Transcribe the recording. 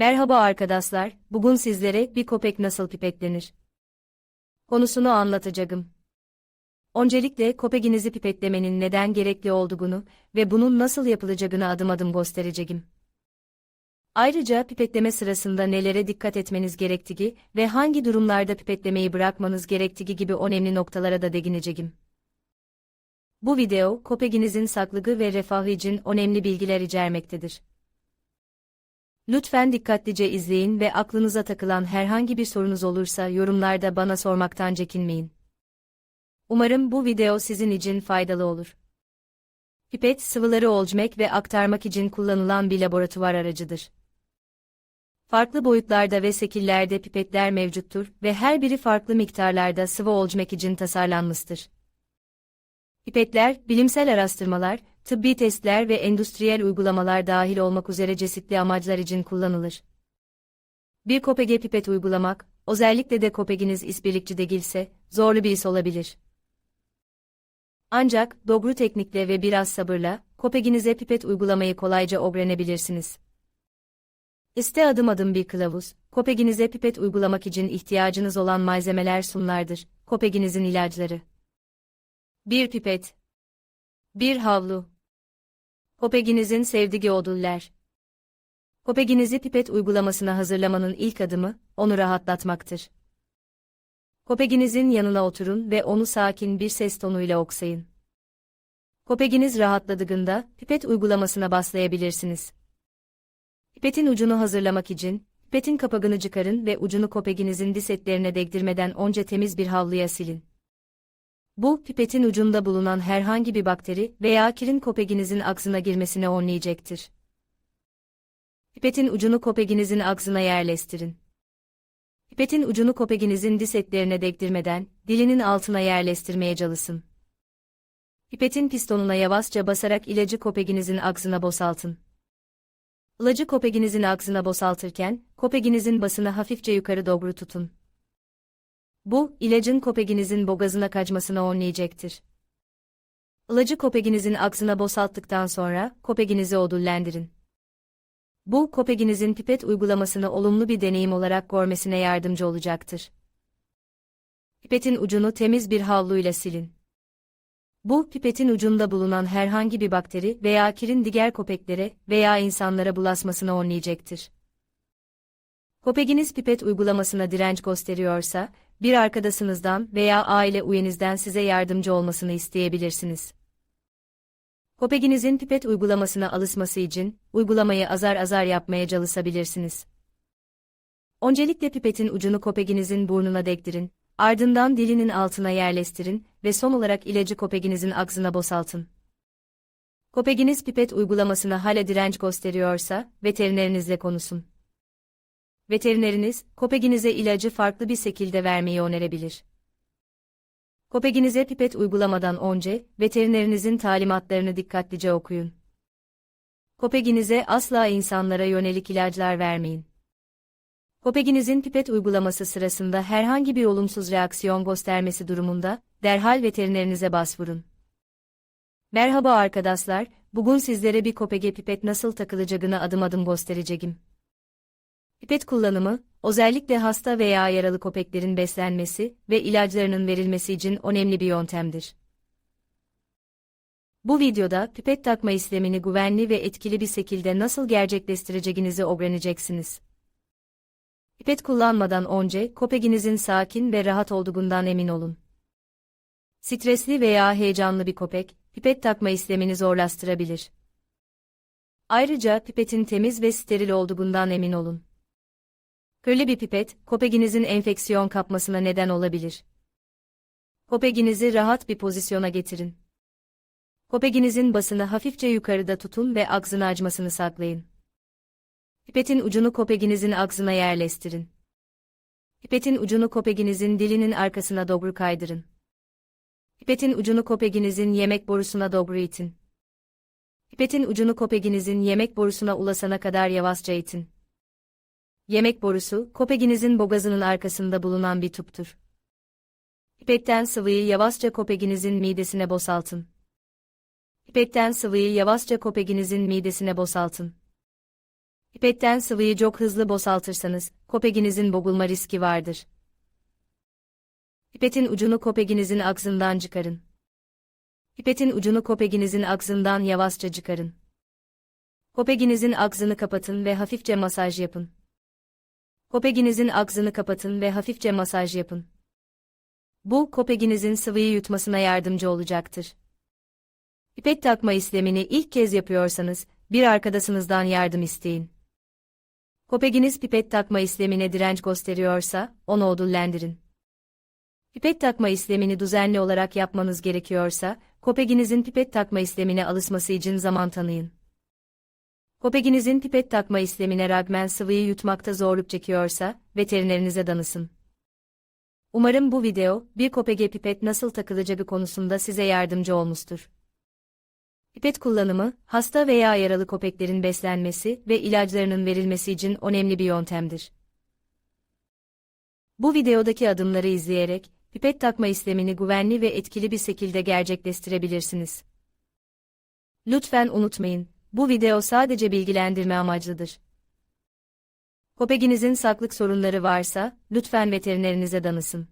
Merhaba arkadaşlar, bugün sizlere bir köpek nasıl pipetlenir? Konusunu anlatacağım. Öncelikle köpeğinizi pipetlemenin neden gerekli olduğunu ve bunun nasıl yapılacağını adım adım göstereceğim. Ayrıca pipetleme sırasında nelere dikkat etmeniz gerektiği ve hangi durumlarda pipetlemeyi bırakmanız gerektiği gibi önemli noktalara da değineceğim. Bu video, köpeğinizin sağlığı ve refahı için önemli bilgiler içermektedir. Lütfen dikkatlice izleyin ve aklınıza takılan herhangi bir sorunuz olursa yorumlarda bana sormaktan çekinmeyin. Umarım bu video sizin için faydalı olur. Pipet, sıvıları ölçmek ve aktarmak için kullanılan bir laboratuvar aracıdır. Farklı boyutlarda ve şekillerde pipetler mevcuttur ve her biri farklı miktarlarda sıvı ölçmek için tasarlanmıştır. Pipetler, bilimsel araştırmalar, tıbbi testler ve endüstriyel uygulamalar dahil olmak üzere çeşitli amaçlar için kullanılır. Bir kopege pipet uygulamak, özellikle de kopeginiz işbirlikçi değilse, zorlu bir iş olabilir. Ancak, doğru teknikle ve biraz sabırla, kopeginize pipet uygulamayı kolayca öğrenebilirsiniz. İste adım adım bir kılavuz, kopeginize pipet uygulamak için ihtiyacınız olan malzemeler sunlardır, kopeginizin ilaçları. Bir pipet. Bir havlu. Kopeginizin sevdiği ödüller. Kopeginizi pipet uygulamasına hazırlamanın ilk adımı, onu rahatlatmaktır. Kopeginizin yanına oturun ve onu sakin bir ses tonuyla oksayın. Kopeginiz rahatladığında, pipet uygulamasına başlayabilirsiniz. Pipetin ucunu hazırlamak için, pipetin kapağını çıkarın ve ucunu kopeginizin diş etlerine değdirmeden önce temiz bir havluya silin. Bu, pipetin ucunda bulunan herhangi bir bakteri veya kirin kopeginizin ağzına girmesini önleyecektir. Pipetin ucunu kopeginizin ağzına yerleştirin. Pipetin ucunu kopeginizin diş etlerine değdirmeden, dilinin altına yerleştirmeye çalışın. Pipetin pistonuna yavaşça basarak ilacı kopeginizin ağzına boşaltın. İlacı kopeginizin ağzına boşaltırken, kopeginizin basını hafifçe yukarı doğru tutun. Bu, ilacın kopeginizin bogazına kaçmasını önleyecektir. İlacı kopeginizin ağzına boşalttıktan sonra, kopeginizi ödüllendirin. Bu, kopeginizin pipet uygulamasını olumlu bir deneyim olarak görmesine yardımcı olacaktır. Pipetin ucunu temiz bir havluyla silin. Bu, pipetin ucunda bulunan herhangi bir bakteri veya kirin diğer köpeklere veya insanlara bulaşmasını önleyecektir. Köpeğiniz pipet uygulamasına direnç gösteriyorsa, bir arkadaşınızdan veya aile üyenizden size yardımcı olmasını isteyebilirsiniz. Köpeğinizin pipet uygulamasına alışması için, uygulamayı azar azar yapmaya çalışabilirsiniz. Öncelikle pipetin ucunu köpeğinizin burnuna değdirin, ardından dilinin altına yerleştirin ve son olarak ilacı köpeğinizin ağzına boşaltın. Köpeğiniz pipet uygulamasına hala direnç gösteriyorsa, veterinerinizle konuşun. Veterineriniz, köpeğinize ilacı farklı bir şekilde vermeyi önerebilir. Köpeğinize pipet uygulamadan önce, veterinerinizin talimatlarını dikkatlice okuyun. Köpeğinize asla insanlara yönelik ilaçlar vermeyin. Köpeğinizin pipet uygulaması sırasında herhangi bir olumsuz reaksiyon göstermesi durumunda, derhal veterinerinize başvurun. Merhaba arkadaşlar, bugün sizlere bir köpeğe pipet nasıl takılacağını adım adım göstereceğim. Pipet kullanımı, özellikle hasta veya yaralı köpeklerin beslenmesi ve ilaçlarının verilmesi için önemli bir yöntemdir. Bu videoda pipet takma işlemini güvenli ve etkili bir şekilde nasıl gerçekleştireceğinizi öğreneceksiniz. Pipet kullanmadan önce köpeğinizin sakin ve rahat olduğundan emin olun. Stresli veya heyecanlı bir köpek, pipet takma işlemini zorlaştırabilir. Ayrıca pipetin temiz ve steril olduğundan emin olun. Kirli bir pipet, köpeğinizin enfeksiyon kapmasına neden olabilir. Köpeğinizi rahat bir pozisyona getirin. Köpeğinizin basını hafifçe yukarıda tutun ve ağzını açmasını saklayın. Pipetin ucunu köpeğinizin ağzına yerleştirin. Pipetin ucunu köpeğinizin dilinin arkasına doğru kaydırın. Pipetin ucunu köpeğinizin yemek borusuna doğru itin. Pipetin ucunu köpeğinizin yemek borusuna ulaşana kadar yavaşça itin. Yemek borusu, köpeğinizin bogazının arkasında bulunan bir tüptür. Pipetten sıvıyı yavaşça köpeğinizin midesine boşaltın. Pipetten sıvıyı yavaşça köpeğinizin midesine boşaltın. Pipetten sıvıyı çok hızlı boşaltırsanız, kopeginizin bogulma riski vardır. Pipetin ucunu kopeginizin ağzından çıkarın. Pipetin ucunu kopeginizin ağzından yavaşça çıkarın. Kopeginizin ağzını kapatın ve hafifçe masaj yapın. Kopeginizin ağzını kapatın ve hafifçe masaj yapın. Bu, kopeginizin sıvıyı yutmasına yardımcı olacaktır. Pipet takma işlemini ilk kez yapıyorsanız, bir arkadaşınızdan yardım isteyin. Kopeginiz pipet takma işlemine direnç gösteriyorsa, onu ödüllendirin. Pipet takma işlemini düzenli olarak yapmanız gerekiyorsa, kopeginizin pipet takma işlemine alışması için zaman tanıyın. Kopeginizin pipet takma işlemine rağmen sıvıyı yutmakta zorluk çekiyorsa, veterinerinize danışın. Umarım bu video, bir kopege pipet nasıl takılacağı konusunda size yardımcı olmuştur. Pipet kullanımı, hasta veya yaralı köpeklerin beslenmesi ve ilaçlarının verilmesi için önemli bir yöntemdir. Bu videodaki adımları izleyerek, pipet takma işlemini güvenli ve etkili bir şekilde gerçekleştirebilirsiniz. Lütfen unutmayın, bu video sadece bilgilendirme amaçlıdır. Köpeğinizin sağlık sorunları varsa, lütfen veterinerinize danışın.